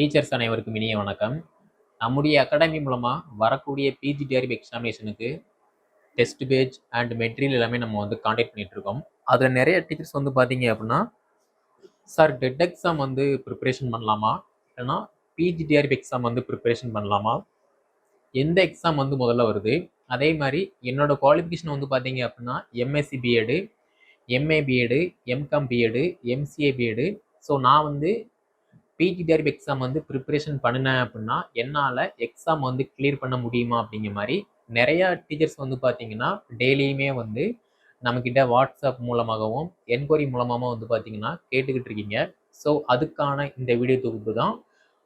Teachers அனைவருக்கும் இனிய வணக்கம். நம்முடைய அகாடமி மூலமாக வரக்கூடிய பிஜி டிஆர்பி எக்ஸாமினேஷனுக்கு டெஸ்ட் பேஜ் அண்ட் மெட்டீரியல் எல்லாமே நம்ம வந்து காண்டாக்ட் பண்ணிகிட்ருக்கோம் இருக்கோம். அதில் நிறைய டீச்சர்ஸ் வந்து பார்த்தீங்க அப்படின்னா சார் டெட் எக்ஸாம் வந்து ப்ரிப்பரேஷன் பண்ணலாமா? இல்லைனா பிஜி டிஆர்பி எக்ஸாம் வந்து ப்ரிப்பரேஷன் பண்ணலாமா? எந்த எக்ஸாம் வந்து முதல்ல வருது? அதே மாதிரி என்னோட குவாலிஃபிகேஷன் வந்து பார்த்தீங்க அப்படின்னா MSc BEd MA BEd MCom BEd MCA BEd so நான் வந்து பிஜிடிஆர்பி எக்ஸாம் வந்து ப்ரிப்பரேஷன் பண்ணினேன் அப்படின்னா என்னால் எக்ஸாம் வந்து கிளியர் பண்ண முடியுமா அப்படிங்கிற மாதிரி நிறையா டீச்சர்ஸ் வந்து பார்த்தீங்கன்னா டெய்லியுமே வந்து நம்மக்கிட்ட வாட்ஸ்அப் மூலமாகவும் என்கொயரி மூலமாகவும் வந்து பார்த்தீங்கன்னா கேட்டுக்கிட்டு இருக்கீங்க. ஸோ அதுக்கான இந்த வீடியோ தொகுப்பு தான்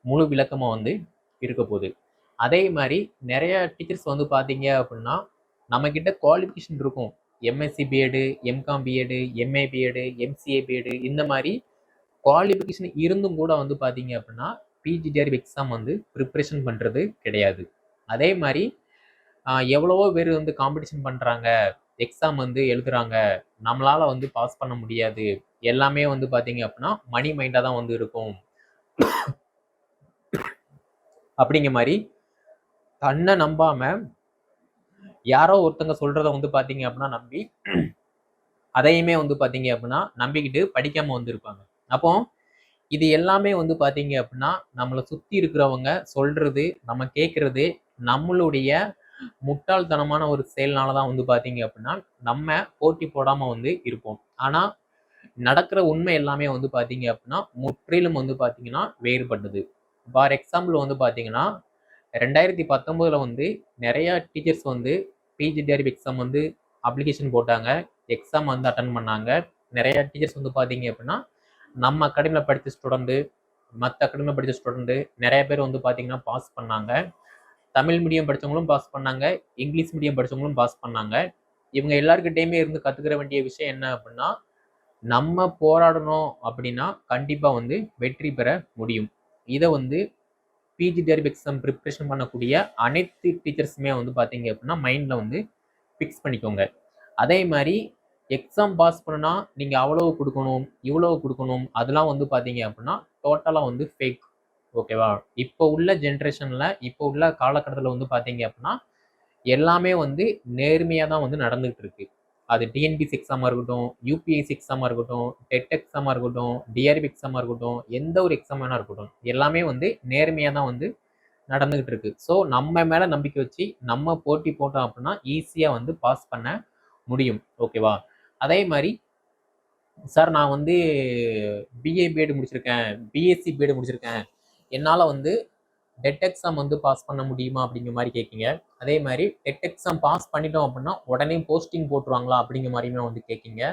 முழு விளக்கமாக வந்து இருக்க போகுது. அதே மாதிரி நிறைய டீச்சர்ஸ் வந்து பார்த்தீங்க அப்படின்னா நம்மக்கிட்ட குவாலிஃபிகேஷன் இருக்கும். MSc BEd MCom BEd MA BEd MCA BEd இந்த மாதிரி குவாலிஃபிகேஷன் இருந்தும் கூட வந்து பார்த்தீங்க அப்படின்னா பிஜிடிஆர்பி எக்ஸாம் வந்து ப்ரிப்ரேஷன் பண்ணுறது கிடையாது. அதே மாதிரி எவ்வளவோ பேர் வந்து காம்படிஷன் பண்ணுறாங்க எக்ஸாம் வந்து எழுதுறாங்க நம்மளால் வந்து பாஸ் பண்ண முடியாது. எல்லாமே வந்து பார்த்தீங்க அப்படின்னா மணி மைண்டாக தான் வந்து இருக்கும். அப்படிங்கிற மாதிரி தன்னை நம்பாம யாரோ ஒருத்தங்க சொல்கிறத வந்து பார்த்தீங்க அப்படின்னா நம்பி அதையுமே வந்து பார்த்தீங்க அப்படின்னா நம்பிக்கிட்டு படிக்காமல் வந்திருப்பாங்க. அப்போ இது எல்லாமே வந்து பார்த்தீங்க அப்படின்னா நம்மளை சுற்றி இருக்கிறவங்க சொல்றது நம்ம கேட்கறது நம்மளுடைய முட்டாள்தனமான ஒரு செயல்னால தான் வந்து பார்த்தீங்க அப்படின்னா நம்ம போட்டி போடாமல் வந்து இருப்போம். ஆனால் நடக்கிற உண்மை எல்லாமே வந்து பார்த்தீங்க அப்படின்னா முற்றிலும் வந்து பார்த்தீங்கன்னா வேறுபட்டது. ஃபார் எக்ஸாம்பிள் வந்து பார்த்தீங்கன்னா ரெண்டாயிரத்தி பத்தொம்போதில் வந்து நிறையா டீச்சர்ஸ் வந்து பிஜிடிஆர்பி எக்ஸாம் வந்து அப்ளிகேஷன் போட்டாங்க. எக்ஸாம் வந்து அட்டன் பண்ணாங்க. நிறையா டீச்சர்ஸ் வந்து பார்த்தீங்க அப்படின்னா நம்ம அகாடமியில் படித்த ஸ்டூடெண்ட்டு மற்ற அகாடமியில் படித்த ஸ்டூடெண்ட்டு நிறைய பேர் வந்து பார்த்தீங்கன்னா பாஸ் பண்ணாங்க. தமிழ் மீடியம் படித்தவங்களும் பாஸ் பண்ணாங்க. இங்கிலீஷ் மீடியம் படித்தவங்களும் பாஸ் பண்ணாங்க. இவங்க எல்லாருக்கிட்டேயுமே இருந்து கற்றுக்கிற வேண்டிய விஷயம் என்ன அப்படின்னா நம்ம போராடணும் அப்படின்னா கண்டிப்பாக வந்து வெற்றி பெற முடியும். இதை வந்து பிஜி பிஜிடிஆர்பி எக்ஸாம் ப்ரிப்ரேஷன் பண்ணக்கூடிய அனைத்து டீச்சர்ஸுமே வந்து பார்த்தீங்க அப்படின்னா மைண்டில் வந்து ஃபிக்ஸ் பண்ணிக்கோங்க. அதே மாதிரி எக்ஸாம் பாஸ் பண்ணனா நீங்கள் அவ்வளவு கொடுக்கணும் இவ்வளவு கொடுக்கணும் அதெல்லாம் வந்து பார்த்தீங்க அப்படின்னா டோட்டலாக வந்து ஃபேக் ஓகேவா இப்போ உள்ள ஜென்ரேஷனில் இப்போ உள்ள காலகட்டத்தில் வந்து பார்த்தீங்க அப்படின்னா எல்லாமே வந்து நேர்மையாக தான் வந்து நடந்துகிட்டு இருக்கு. அது டிஎன்பிசி எக்ஸாமாக இருக்கட்டும் யூபிஎஸ்சி எக்ஸாமாக இருக்கட்டும் டெட் எக்ஸாமாக இருக்கட்டும் டிஆர்பி எக்ஸாமாக இருக்கட்டும் எந்த ஒரு எக்ஸாம் வேணா இருக்கட்டும் எல்லாமே வந்து நேர்மையாக தான் வந்து நடந்துகிட்டு இருக்கு. ஸோ நம்ம மேலே நம்பிக்கை வச்சு நம்ம போட்டி போட்டோம் அப்படின்னா ஈஸியாக வந்து பாஸ் பண்ண முடியும். ஓகேவா அதே மாதிரி சார் நான் வந்து பிஏ பிஎட் முடிச்சிருக்கேன். பிஎஸ்சி பிஎட் முடிச்சிருக்கேன். என்னால் வந்து டெட் எக்ஸாம் வந்து பாஸ் பண்ண முடியுமா அப்படிங்கிற மாதிரி கேட்குங்க அதே மாதிரி டெட் எக்ஸாம் பாஸ் பண்ணிட்டோம் அப்படின்னா உடனே போஸ்டிங் போட்டுருவாங்களா அப்படிங்கிற மாதிரியுமே வந்து கேட்குங்க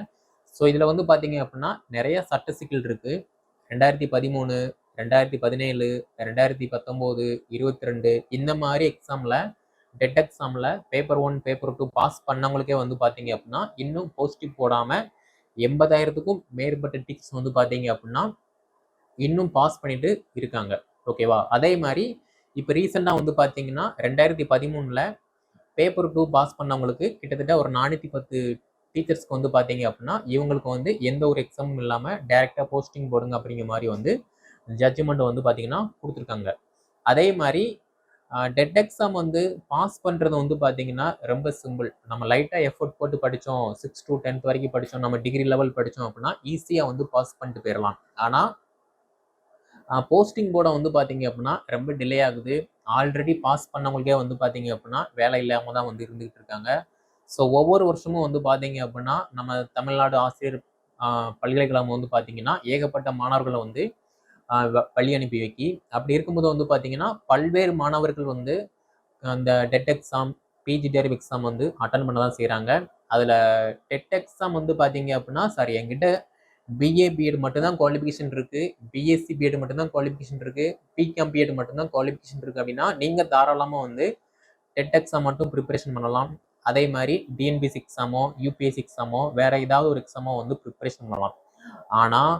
ஸோ இதில் வந்து பார்த்தீங்க அப்படின்னா நிறைய சட்ட சிக்கல் இருக்குது ரெண்டாயிரத்தி பதிமூணு ரெண்டாயிரத்தி பதினேழு ரெண்டாயிரத்தி பத்தொம்போது இருபத்தி ரெண்டு இந்த மாதிரி எக்ஸாமில் டெட் எக்ஸாமில் paper one paper two pass பண்ணவங்களுக்கே வந்து பார்த்தீங்க அப்படின்னா இன்னும் போஸ்டிங் போடாமல் எண்பதாயிரத்துக்கும் மேற்பட்ட டிக்ஸ் வந்து பார்த்தீங்க அப்படின்னா இன்னும் பாஸ் பண்ணிட்டு இருக்காங்க. ஓகேவா அதே மாதிரி இப்போ ரீசெண்டாக வந்து பார்த்தீங்கன்னா ரெண்டாயிரத்தி பதிமூணில் பேப்பர் டூ பாஸ் பண்ணவங்களுக்கு கிட்டத்தட்ட ஒரு நானூற்றி பத்து டீச்சர்ஸ்க்கு வந்து பார்த்தீங்க அப்படின்னா இவங்களுக்கு வந்து எந்த ஒரு எக்ஸாமும் இல்லாமல் டைரெக்டாக போஸ்டிங் போடுங்க அப்படிங்கிற மாதிரி வந்து ஜட்ஜ்மெண்ட் வந்து பார்த்தீங்கன்னா கொடுத்துருக்காங்க. அதே மாதிரி டெட் எக்ஸாம் வந்து பாஸ் பண்ணுறது வந்து பார்த்தீங்கன்னா ரொம்ப சிம்பிள் நம்ம லைட்டாக எஃபோர்ட் போட்டு படித்தோம் சிக்ஸ் டு டென்த் வரைக்கும் படித்தோம் நம்ம டிகிரி லெவல் படித்தோம் அப்படின்னா ஈஸியாக வந்து பாஸ் பண்ணிட்டு போயிடலாம் ஆனால் போஸ்டிங் போர்டை வந்து பார்த்தீங்க அப்படின்னா ரொம்ப டிலே ஆகுது. ஆல்ரெடி பாஸ் பண்ணவங்களுக்கே வந்து பார்த்தீங்க அப்படின்னா வேலை இல்லாமல் தான் வந்து இருந்துகிட்டு இருக்காங்க. ஸோ ஒவ்வொரு வருஷமும் வந்து பார்த்தீங்க அப்படின்னா நம்ம தமிழ்நாடு ஆசிரியர் பல்கலைக்கழகம் வந்து பார்த்தீங்கன்னா ஏகப்பட்ட மாணவர்களை வந்து வழி அனுப்பி வைக்கி. அப்படி இருக்கும்போது வந்து பார்த்தீங்கன்னா பல்வேறு மாணவர்கள் வந்து அந்த TET exam PG PGTRB exam வந்து அட்டன் பண்ண தான் செய்கிறாங்க அதில் டெட் எக்ஸாம் வந்து பார்த்தீங்க அப்படின்னா சாரி என்கிட்ட பிஏ பிஎட் மட்டும்தான் குவாலிஃபிகேஷன் இருக்குது பிஎஸ்சி பிஎட் மட்டும்தான் குவாலிஃபிகேஷன் இருக்குது பிகாம் பிஎட் மட்டும்தான் குவாலிஃபிகேஷன் இருக்குது அப்படின்னா நீங்கள் தாராளமாக வந்து டெட் எக்ஸாம் மட்டும் ப்ரிப்பரேஷன் பண்ணலாம். அதே மாதிரி டிஎன்பிசி எக்ஸாமோ யூபிஎஸ்சி எக்ஸாமோ வேறு ஏதாவது ஒரு எக்ஸாமோ வந்து ப்ரிப்பரேஷன் பண்ணலாம். ஆனால்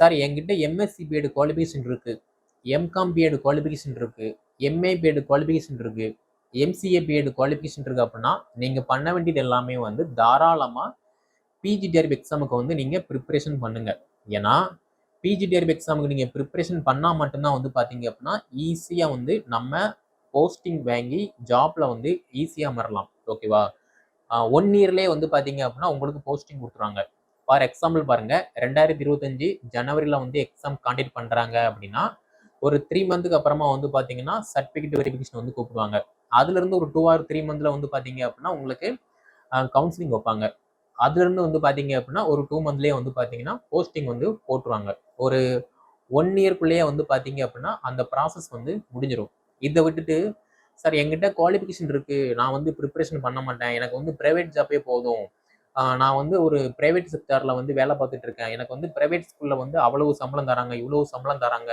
சார் என்கிட்ட எம்எஸ்சி பிஎட் குவாலிஃபிகேஷன் இருக்குது எம்காம் பிஎட் குவாலிஃபிகேஷன் இருக்குது எம்ஏ பிஎட் குவாலிஃபிகேஷன் இருக்குது எம்சிஏ பிஎட் குவாலிஃபிகேஷன் இருக்குது அப்படின்னா நீங்கள் பண்ண வேண்டியது எல்லாமே வந்து தாராளமாக பிஜிடிஆர்பி எக்ஸாமுக்கு வந்து நீங்கள் ப்ரிப்பரேஷன் பண்ணுங்கள் ஏன்னா பிஜிடிஆர்பி எக்ஸாமுக்கு நீங்கள் ப்ரிப்பரேஷன் பண்ணால் மட்டும்தான் வந்து பார்த்தீங்க அப்படின்னா ஈஸியாக வந்து நம்ம போஸ்டிங் வாங்கி ஜாப்பில் வந்து ஈஸியாக மறலாம். ஓகேவா ஒன் இயர்லேயே வந்து பார்த்தீங்க அப்படின்னா உங்களுக்கு போஸ்டிங் கொடுத்துருவாங்க. ஃபார் எக்ஸாம்பிள் பாருங்க ரெண்டாயிரத்தி இருபத்தஞ்சு ஜனவரியில் வந்து எக்ஸாம் காண்டக்ட் பண்ணுறாங்க அப்படின்னா ஒரு த்ரீ மந்த்துக்கு அப்புறமா வந்து பார்த்தீங்கன்னா சர்டிஃபிகேட் வெரிஃபிகேஷன் வந்து கூப்பிடுவாங்க. அதுலேருந்து ஒரு டூ ஆர் த்ரீ மந்தில் வந்து பார்த்தீங்க அப்படின்னா உங்களுக்கு கவுன்சிலிங் வைப்பாங்க. அதுலேருந்து வந்து பார்த்தீங்க அப்படின்னா ஒரு டூ மந்த்லேயே வந்து பார்த்தீங்கன்னா போஸ்டிங் வந்து போட்டுருவாங்க. ஒரு ஒன் இயர்க்குள்ளேயே வந்து பார்த்தீங்க அப்படின்னா அந்த ப்ராசஸ் வந்து முடிஞ்சிடும் இதை விட்டுட்டு சார் என்கிட்ட குவாலிஃபிகேஷன் இருக்குது நான் வந்து ப்ரிப்பரேஷன் பண்ண மாட்டேன். எனக்கு வந்து ப்ரைவேட் ஜாப்பே போதும். நான் வந்து ஒரு ப்ரைவேட் செக்டாரில் வந்து வேலை பார்த்துட்டு இருக்கேன். எனக்கு வந்து ப்ரைவேட் ஸ்கூலில் வந்து அவ்வளவு சம்பளம் தராங்க இவ்வளவு சம்பளம் தராங்க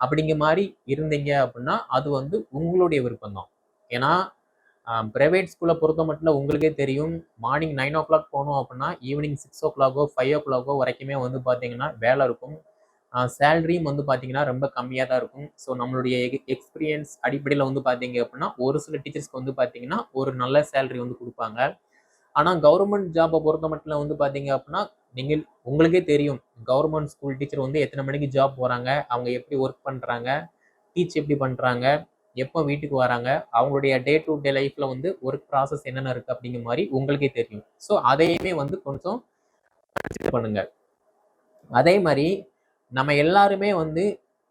அப்படிங்கிற மாதிரி இருந்தீங்க அப்படின்னா அது வந்து உங்களுடைய விருப்பம் தான் ஏன்னா ப்ரைவேட் ஸ்கூலை பொறுத்த மட்டும் உங்களுக்கே தெரியும் மார்னிங் நைன் ஓ கிளாக் போனோம் அப்படின்னா ஈவினிங் சிக்ஸ் ஓ கிளாக்கோ ஃபைவ் ஓ கிளாக்கோ வரைக்குமே வந்து பார்த்தீங்கன்னா வேலை இருக்கும். சேலரியும் வந்து பார்த்தீங்கன்னா ரொம்ப கம்மியாக தான் இருக்கும். ஸோ நம்மளுடைய எக்ஸ்பீரியன்ஸ் அடிப்படையில் வந்து பார்த்தீங்க அப்படின்னா ஒரு சில டீச்சர்ஸ்க்கு வந்து பார்த்தீங்கன்னா ஒரு நல்ல சேலரி வந்து கொடுப்பாங்க. ஆனால் கவர்மெண்ட் ஜாப்பை பொறுத்த மட்டும் வந்து பார்த்தீங்க அப்படின்னா நீங்கள் உங்களுக்கே தெரியும். கவர்மெண்ட் ஸ்கூல் டீச்சர் வந்து எத்தனை மணிக்கு ஜாப் போகிறாங்க அவங்க எப்படி ஒர்க் பண்ணுறாங்க டீச் எப்படி பண்ணுறாங்க எப்போ வீட்டுக்கு வராங்க அவங்களுடைய டே டு டே லைஃப்பில் வந்து ஒர்க் ப்ராசஸ் என்னென்ன இருக்குது அப்படிங்கிற மாதிரி உங்களுக்கே தெரியும். ஸோ அதையுமே வந்து கொஞ்சம் consider பண்ணுங்க. அதே மாதிரி நம்ம எல்லாருமே வந்து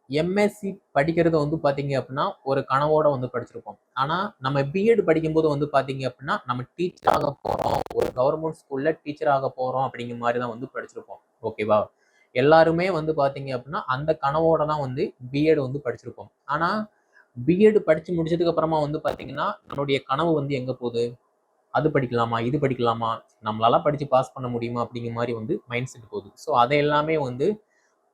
எம்எஸ்சி படிக்கிறது வந்து பார்த்தீங்க அப்படின்னா ஒரு கனவோட வந்து படிச்சிருப்போம். ஆனால் நம்ம பிஎட் படிக்கும்போது வந்து பார்த்தீங்க அப்படின்னா நம்ம டீச்சர் ஆக போகிறோம் ஒரு கவர்மெண்ட் ஸ்கூலில் டீச்சர் ஆக போகிறோம் அப்படிங்கிற மாதிரி தான் வந்து படிச்சிருப்போம். ஓகேவா எல்லாருமே வந்து பார்த்தீங்க அப்படின்னா அந்த கனவோட தான் வந்து பிஎட் வந்து படிச்சிருப்போம். ஆனால் பிஎட் படித்து முடிச்சதுக்கு அப்புறமா வந்து பார்த்தீங்கன்னா நம்மளுடைய கனவு வந்து எங்கே போகுது? அது படிக்கலாமா? இது படிக்கலாமா? நம்மளால படித்து பாஸ் பண்ண முடியுமா? அப்படிங்கிற மாதிரி வந்து மைண்ட் செட் போகுது. ஸோ அதை எல்லாமே வந்து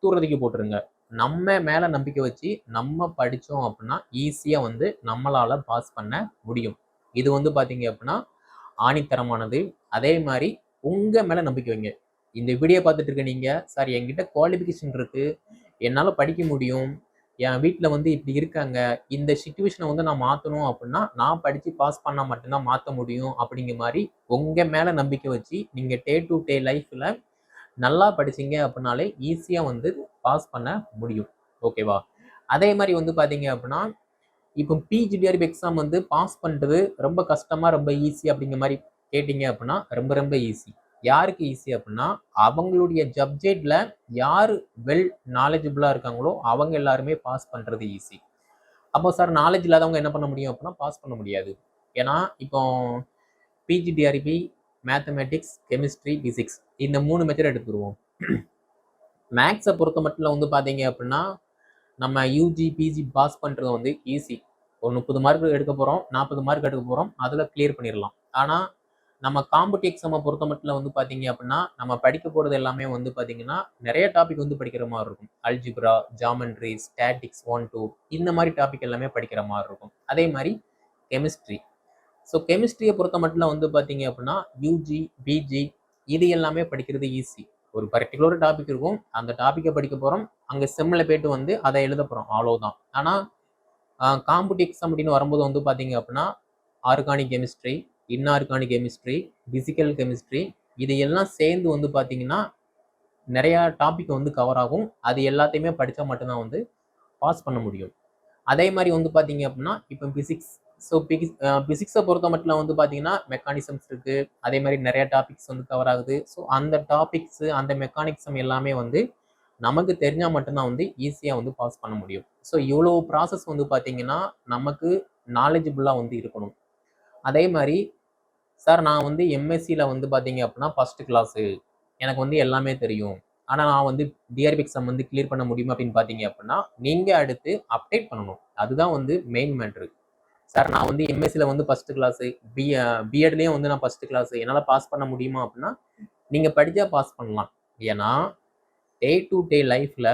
தூரத்துக்கு போட்டுருங்க. நம்ம மேலே நம்பிக்கை வச்சு நம்ம படித்தோம் அப்படின்னா ஈஸியாக வந்து நம்மளால் பாஸ் பண்ண முடியும். இது வந்து பார்த்தீங்க அப்படின்னா ஆணித்தரமானது. அதே மாதிரி உங்கள் மேலே நம்பிக்கை வைங்க. இந்த வீடியோ பார்த்துட்டு இருக்க நீங்கள் சார் என்கிட்ட குவாலிஃபிகேஷன் இருக்குது என்னால் படிக்க முடியும். என் வீட்டில் வந்து இப்படி இருக்காங்க. இந்த சுச்சுவேஷனை வந்து நான் மாற்றணும் அப்படின்னா நான் படித்து பாஸ் பண்ணால் மட்டும்தான் மாற்ற முடியும். அப்படிங்கிற மாதிரி உங்கள் மேலே நம்பிக்கை வச்சு நீங்கள் டே டு டே லைஃப்பில் நல்லா படிச்சீங்க அப்படின்னாலே ஈஸியாக வந்து பாஸ் பண்ண முடியும். ஓகேவா அதே மாதிரி வந்து பார்த்தீங்க அப்படின்னா இப்போ பிஜிடிஆர்பி எக்ஸாம் வந்து பாஸ் பண்ணுறது ரொம்ப கஷ்டமாக ரொம்ப ஈஸி அப்படிங்கிற மாதிரி கேட்டிங்க அப்படின்னா ரொம்ப ரொம்ப ஈஸி யாருக்கு ஈஸி அப்படின்னா அவங்களுடைய சப்ஜெக்டில் யார் வெல் நாலேஜபிளாக இருக்காங்களோ அவங்க எல்லாருமே பாஸ் பண்ணுறது ஈஸி அப்போ சார் நாலேஜ் இல்லாதவங்க என்ன பண்ண முடியும் அப்படின்னா பாஸ் பண்ண முடியாது. ஏன்னா இப்போ பிஜிடிஆர்பி மேத்தமேட்டிக்ஸ் கெமிஸ்ட்ரி ஃபிசிக்ஸ் இந்த மூணு மெத்தட் எடுத்துருவோம். மேக்ஸை பொறுத்த மட்டும் வந்து பார்த்தீங்க அப்படின்னா நம்ம யூஜி பிஜி பாஸ் பண்ணுறது வந்து ஈஸி ஒரு முப்பது மார்க் எடுக்க போகிறோம் நாற்பது மார்க் எடுக்க போகிறோம் அதில் கிளியர் பண்ணிடலாம் ஆனால் நம்ம காம்படி எக்ஸாமை பொறுத்த மட்டும் வந்து பார்த்தீங்க அப்படின்னா நம்ம படிக்க போகிறது எல்லாமே வந்து பார்த்தீங்கன்னா நிறைய டாபிக் வந்து படிக்கிற மாதிரி இருக்கும். Algebra geometry statics one two இந்த மாதிரி டாபிக் எல்லாமே படிக்கிற மாதிரி இருக்கும். அதே மாதிரி கெமிஸ்ட்ரி ஸோ கெமிஸ்ட்ரியை பொறுத்த மட்டும் வந்து பார்த்தீங்க அப்படின்னா யூஜி பிஜி இது எல்லாமே படிக்கிறது ஈஸி ஒரு பர்டிகுலர் டாபிக் இருக்கும். அந்த டாப்பிக்கை படிக்க போகிறோம் அங்கே செம்மில் போயிட்டு வந்து அதை எழுத போகிறோம் அவ்வளோதான் ஆனால் காம்படி எக்ஸாம் அப்படின்னு வரும்போது வந்து பார்த்தீங்க அப்படின்னா organic chemistry inorganic chemistry physical chemistry இது எல்லாம் சேர்ந்து வந்து பார்த்தீங்கன்னா நிறையா டாபிக் வந்து கவர் ஆகும். அது எல்லாத்தையுமே படித்தா மட்டும்தான் வந்து பாஸ் பண்ண முடியும். அதே மாதிரி வந்து பார்த்தீங்க அப்படின்னா இப்போ ஃபிசிக்ஸ் ஸோ பிசிக்ஸ் பிசிக்ஸை பொறுத்த மட்டும் வந்து பார்த்தீங்கன்னா மெக்கானிசம்ஸ் இருக்குது அதே மாதிரி நிறையா டாபிக்ஸ் வந்து கவர் ஆகுது. ஸோ அந்த டாபிக்ஸு அந்த மெக்கானிக்ஸம் எல்லாமே வந்து நமக்கு தெரிஞ்சால் மட்டும்தான் வந்து ஈஸியாக வந்து பாஸ் பண்ண முடியும். ஸோ இவ்வளோ ப்ராசஸ் வந்து பார்த்தீங்கன்னா நமக்கு நாலேஜபுளாக வந்து இருக்கணும். அதே மாதிரி சார் நான் வந்து எம்எஸ்சியில் வந்து பார்த்தீங்க அப்படின்னா ஃபஸ்ட்டு கிளாஸு எனக்கு வந்து எல்லாமே தெரியும். ஆனால் நான் வந்து டிஆர்பி எக்ஸாம் வந்து கிளியர் பண்ண முடியுமா அப்படின்னு பார்த்தீங்க அப்படின்னா நீங்கள் அடுத்து அப்டேட் பண்ணணும். அதுதான் வந்து மெயின் மேட்ரு சார் நான் வந்து எம்எஸ்சியில் வந்து ஃபஸ்ட்டு கிளாஸு பி பிஎட்லேயும் வந்து நான் ஃபஸ்ட்டு கிளாஸு என்னால் பாஸ் பண்ண முடியுமா அப்படின்னா நீங்கள் படித்தா பாஸ் பண்ணலாம். ஏன்னா டே டு டே லைஃப்பில்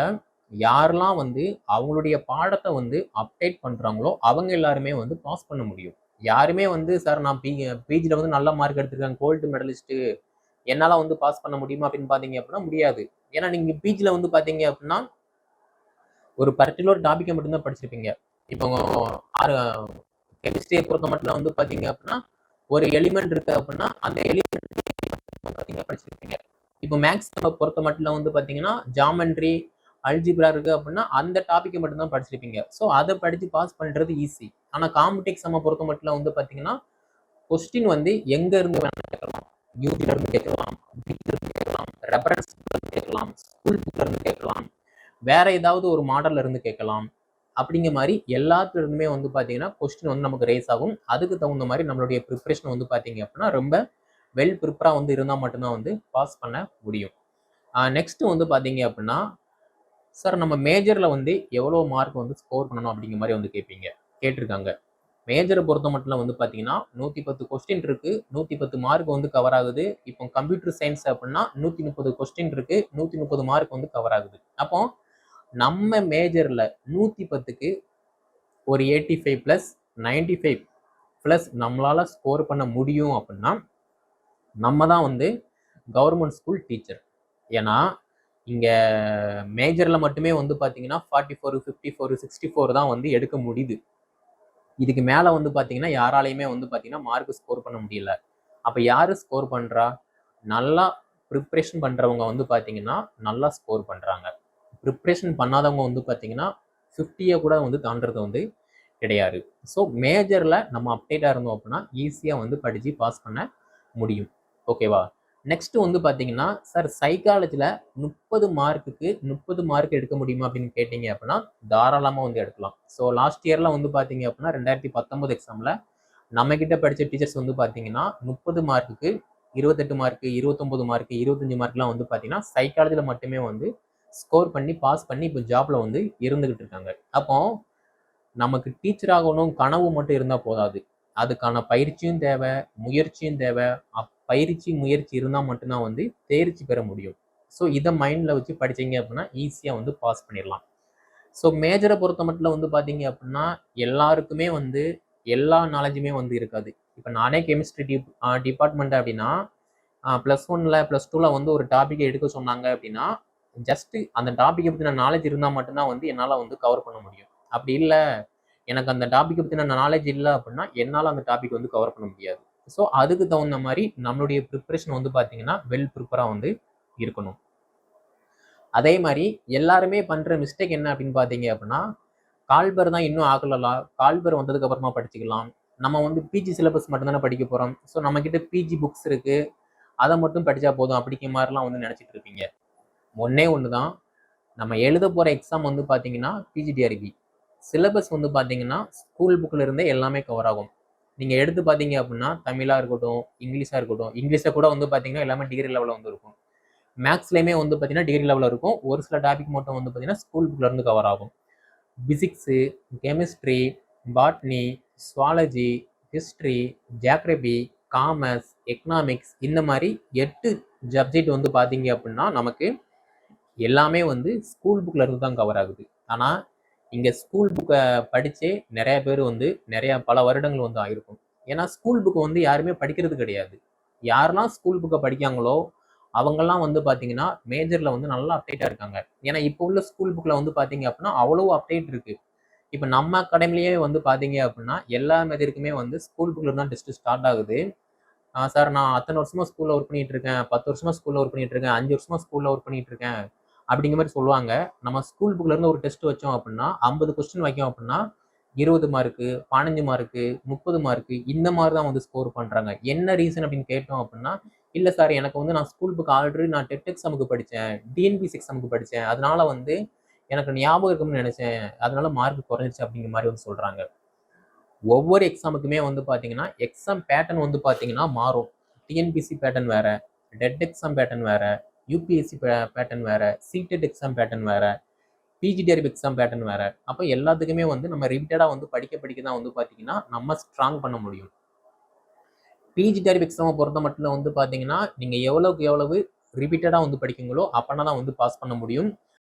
யாரெல்லாம் வந்து அவங்களுடைய பாடத்தை வந்து அப்டேட் பண்ணுறாங்களோ அவங்க எல்லாருமே வந்து பாஸ் பண்ண முடியும். யாருமே வந்து சார் நான் பி பிஜியில் வந்து நல்ல மார்க் எடுத்திருக்கேன் கோல்டு மெடலிஸ்ட்டு என்னால் வந்து பாஸ் பண்ண முடியுமா அப்படின்னு பார்த்தீங்க அப்படின்னா முடியாது. ஏன்னா நீங்கள் பிஜியில் வந்து பார்த்தீங்க அப்படின்னா ஒரு பர்டிகுலர் டாப்பிக்கை மட்டும்தான் படிச்சிருப்பீங்க. இப்போ ஆறு கெமிஸ்ட்ரியை பொறுத்த மட்டும் வந்து பார்த்தீங்க அப்படின்னா ஒரு எலிமெண்ட் இருக்கு அப்படின்னா அந்த எலிமெண்ட் பார்த்தீங்க படிச்சிருப்பீங்க இப்போ மேக்ஸ் நம்ம பொறுத்த மட்டும் வந்து பார்த்தீங்கன்னா ஜாமெண்ட்ரி அல்ஜிப்ரா இருக்குது அப்படின்னா அந்த டாப்பிக்கை மட்டும்தான் படிச்சிருப்பீங்க. ஸோ அதை படித்து பாஸ் பண்ணுறது ஈஸி ஆனால் காம்படி நம்ம பொறுத்த மட்டும் வந்து பார்த்தீங்கன்னா கொஸ்டின் வந்து எங்கே இருந்து வேணாலும் கேட்கலாம். யூடியூப்ல இருந்து கேட்கலாம் வீட்ல இருந்து கேட்கலாம் ரெஃபரன்ஸ் கேட்கலாம் ஸ்கூல் புக்கில் இருந்து கேட்கலாம் வேற ஏதாவது ஒரு மாடல்ல இருந்து கேட்கலாம். அப்படிங்கிற மாதிரி எல்லாத்துலேருந்துமே வந்து பார்த்தீங்கன்னா கொஸ்டின் வந்து நமக்கு ரேஸ் ஆகும். அதுக்கு தகுந்த மாதிரி நம்மளுடைய ப்ரிப்ரேஷன் வந்து பார்த்தீங்க அப்படின்னா ரொம்ப வெல் ப்ரிப்பராக வந்து இருந்தால் மட்டும்தான் வந்து பாஸ் பண்ண முடியும். நெக்ஸ்ட்டு வந்து பார்த்தீங்க அப்படின்னா சார் நம்ம மேஜரில் வந்து எவ்வளோ மார்க் வந்து ஸ்கோர் பண்ணணும் அப்படிங்கிற மாதிரி வந்து கேட்பீங்க கேட்டிருக்காங்க. மேஜரை பொறுத்த மட்டும் வந்து பார்த்தீங்கன்னா நூற்றி பத்து கொஸ்டின் இருக்குது நூற்றி பத்து மார்க் வந்து கவர் ஆகுது. இப்போ கம்ப்யூட்டர் சயின்ஸ் அப்படின்னா நூற்றி முப்பது கொஸ்டின் இருக்குது நூற்றி முப்பது மார்க் வந்து கவர் ஆகுது. அப்போ நம்ம மேஜரில் நூற்றி பத்துக்கு ஒரு eighty five plus ninety five plus நம்மளால் ஸ்கோர் பண்ண முடியும் அப்படின்னா நம்ம தான் வந்து கவர்மெண்ட் ஸ்கூல் டீச்சர் ஏன்னா இங்கே மேஜரில் மட்டுமே வந்து பார்த்தீங்கன்னா forty four fifty four sixty four தான் வந்து எடுக்க முடியுது. இதுக்கு மேலே வந்து பார்த்தீங்கன்னா யாராலையுமே வந்து பார்த்தீங்கன்னா மார்க் ஸ்கோர் பண்ண முடியல. அப்போ யார் ஸ்கோர் பண்ணுறா நல்லா ப்ரிப்ரேஷன் பண்ணுறவங்க வந்து பார்த்தீங்கன்னா நல்லா ஸ்கோர் பண்ணுறாங்க ப்ரிப்ரேஷன் பண்ணாதவங்க வந்து பார்த்தீங்கன்னா ஃபிஃப்டியை கூட வந்து தாண்டறது வந்து கிடையாது. ஸோ மேஜரில் நம்ம அப்டேட்டாக இருந்தோம் அப்படின்னா ஈஸியாக வந்து படித்து பாஸ் பண்ண முடியும். ஓகேவா நெக்ஸ்ட்டு வந்து பார்த்தீங்கன்னா சார் சைக்காலஜியில் முப்பது மார்க்குக்கு முப்பது மார்க் எடுக்க முடியுமா அப்படின்னு கேட்டிங்க அப்படின்னா தாராளமாக வந்து எடுக்கலாம். ஸோ லாஸ்ட் இயரில் வந்து பார்த்தீங்க அப்படின்னா ரெண்டாயிரத்தி பத்தொம்போது எக்ஸாமில் நம்மக்கிட்ட படித்த டீச்சர்ஸ் வந்து பார்த்தீங்கன்னா முப்பது மார்க்குக்கு இருபத்தெட்டு மார்க்கு இருபத்தொம்பது மார்க்கு இருபத்தஞ்சி மார்க்லாம் வந்து பார்த்தீங்கன்னா சைக்காலஜியில் மட்டுமே வந்து ஸ்கோர் பண்ணி பாஸ் பண்ணி இப்போ ஜாப்பில் வந்து இருந்துக்கிட்டு இருக்காங்க. அப்போ நமக்கு டீச்சர் ஆகணும் கனவு மட்டும் இருந்தால் போதாது. அதுக்கான பயிற்சியும் தேவை முயற்சியும் தேவை. அப் பயிற்சி முயற்சி இருந்தால் மட்டும்தான் வந்து தேர்ச்சி பெற முடியும். ஸோ இதை மைண்டில் வச்சு படிச்சீங்க அப்படின்னா ஈஸியாக வந்து பாஸ் பண்ணிடலாம். ஸோ மேஜரை பொறுத்த மட்டும் வந்து பார்த்தீங்க அப்படின்னா எல்லாருக்குமே வந்து எல்லா நாலேஜுமே வந்து இருக்காது. இப்போ நானே கெமிஸ்ட்ரி டிப் டிபார்ட்மெண்ட் அப்படின்னா ப்ளஸ் ஒனில் ப்ளஸ் டூவில் வந்து ஒரு டாப்பிக்கை எடுக்க சொன்னாங்க அப்படின்னா ஜஸ்ட்டு அந்த டாப்பிக்கை பற்றின நாலேஜ் இருந்தால் மட்டும்தான் வந்து என்னால் வந்து கவர் பண்ண முடியும். அப்படி இல்லை எனக்கு அந்த டாப்பிக்கை பற்றின நாலேஜ் இல்லை அப்படின்னா என்னால் அந்த டாபிக் வந்து கவர் பண்ண முடியாது. ஸோ அதுக்கு தகுந்த மாதிரி நம்மளுடைய ப்ரிப்பரேஷன் வந்து பார்த்தீங்கன்னா வெல் ப்ரிப்பராக வந்து இருக்கணும். அதே மாதிரி எல்லாருமே பண்ணுற மிஸ்டேக் என்ன அப்படின்னு பார்த்தீங்க அப்படின்னா கால்பர் தான் இன்னும் ஆகலாம் கால்பர் வந்ததுக்கு அப்புறமா படிச்சுக்கலாம். நம்ம வந்து பிஜி சிலபஸ் மட்டும்தானே படிக்க போகிறோம் ஸோ நம்மக்கிட்ட பிஜி புக்ஸ் இருக்குது அதை மட்டும் படித்தா போதும். அப்படிங்கிற மாதிரிலாம் வந்து நினச்சிட்டு இருப்பீங்க. ஒன்றே ஒன்று தான் நம்ம எழுத போகிற எக்ஸாம் வந்து பார்த்தீங்கன்னா பிஜிடிஆர்பி சிலபஸ் வந்து பார்த்தீங்கன்னா ஸ்கூல் புக்கில் இருந்தே எல்லாமே கவர் ஆகும். நீங்கள் எடுத்து பார்த்தீங்க அப்படின்னா தமிழாக இருக்கட்டும் இங்கிலீஷாக இருக்கட்டும் இங்கிலீஷில் கூட வந்து பார்த்தீங்கன்னா எல்லாமே டிகிரி லெவலில் வந்து இருக்கும். மேக்ஸ்லேயுமே வந்து பார்த்தீங்கன்னா டிகிரி லெவலில் இருக்கும். ஒரு சில டாபிக் மட்டும் வந்து பார்த்தீங்கன்னா ஸ்கூல் புக்கில் இருந்து கவர் ஆகும். Physics chemistry botany zoology history geography commerce economics இந்த மாதிரி எட்டு சப்ஜெக்ட் வந்து பார்த்தீங்க அப்படின்னா நமக்கு எல்லாமே வந்து ஸ்கூல் புக்கில் இருந்து தான் கவர் ஆகுது. ஆனால் இங்கே ஸ்கூல் புக்கை படித்தே நிறைய பேர் வந்து நிறையா பல வருடங்கள் வந்து ஆகிருக்கும் ஏன்னா ஸ்கூல் புக்கு வந்து யாருமே படிக்கிறது கிடையாது. யாரெல்லாம் ஸ்கூல் புக்கை படிக்காங்களோ அவங்கெல்லாம் வந்து பார்த்தீங்கன்னா மேஜரில் வந்து நல்லா அப்டேட்டாக இருக்காங்க. ஏன்னா இப்போ உள்ள ஸ்கூல் புக்கில் வந்து பார்த்தீங்க அப்படின்னா அவ்வளோ அப்டேட் இருக்குது இப்போ நம்ம அகாடமிலேயே வந்து பார்த்தீங்க அப்படின்னா எல்லா மெதருக்குமே வந்து ஸ்கூல் புக்கில் தான் டெஸ்ட் ஸ்டார்ட் ஆகுது. சார் நான் அத்தனை வருஷமாக ஸ்கூலில் ஒர்க் பண்ணிகிட்டு இருக்கேன். பத்து வருஷமாக ஸ்கூலில் ஒர்க் பண்ணிகிட்டு இருக்கேன். அஞ்சு வருஷமாக ஸ்கூலில் ஒர்க் பண்ணிகிட்டு இருக்கேன். அப்படிங்கிற மாதிரி சொல்லுவாங்க. நம்ம ஸ்கூல் புக்லேருந்து ஒரு டெஸ்ட் வச்சோம் அப்படின்னா ஐம்பது கொஸ்டின் வைக்கோம் அப்படின்னா இருபது மார்க்கு பதினஞ்சு மார்க்கு முப்பது மார்க்கு இந்த மாதிரி தான் வந்து ஸ்கோர் பண்ணுறாங்க என்ன ரீசன் அப்படின்னு கேட்டோம் அப்படின்னா இல்லை சார் எனக்கு வந்து நான் ஸ்கூல் புக் ஆல்ரெடி நான் டெட் எக்ஸாமுக்கு படித்தேன் டிஎன்பிசி எக்ஸாமுக்கு படித்தேன் அதனால வந்து எனக்கு ஞாபகம் இருக்கும்னு நினச்சேன். அதனால மார்க் குறைஞ்சிச்சு அப்படிங்கிற மாதிரி வந்து சொல்கிறாங்க ஒவ்வொரு எக்ஸாமுக்குமே வந்து பார்த்தீங்கன்னா எக்ஸாம் பேட்டர்ன் வந்து பார்த்தீங்கன்னா மாறும். டிஎன்பிசி பேட்டர்ன் வேறு டெட் எக்ஸாம் பேட்டர்ன் வேறு யூபிஎஸ்சி பேட்டர்ன் வேறு சீட்டெட் எக்ஸாம் பேட்டர்ன் வேறு பிஜிடிஆர்பி எக்ஸாம் பேட்டர்ன் வேறு. அப்போ எல்லாத்துக்குமே வந்து நம்ம ரிப்பீட்டடாக வந்து படிக்க படிக்க தான் வந்து பார்த்தீங்கன்னா நம்ம ஸ்ட்ராங் பண்ண முடியும். பிஜிடிஆர்பி எக்ஸாமை பொறுத்த மட்டும் வந்து பார்த்தீங்கன்னா நீங்கள் எவ்வளோக்கு எவ்வளவு ரிப்பீட்டடாக வந்து படிக்கீங்களோ அப்போனா தான் வந்து பாஸ் பண்ண முடியும்.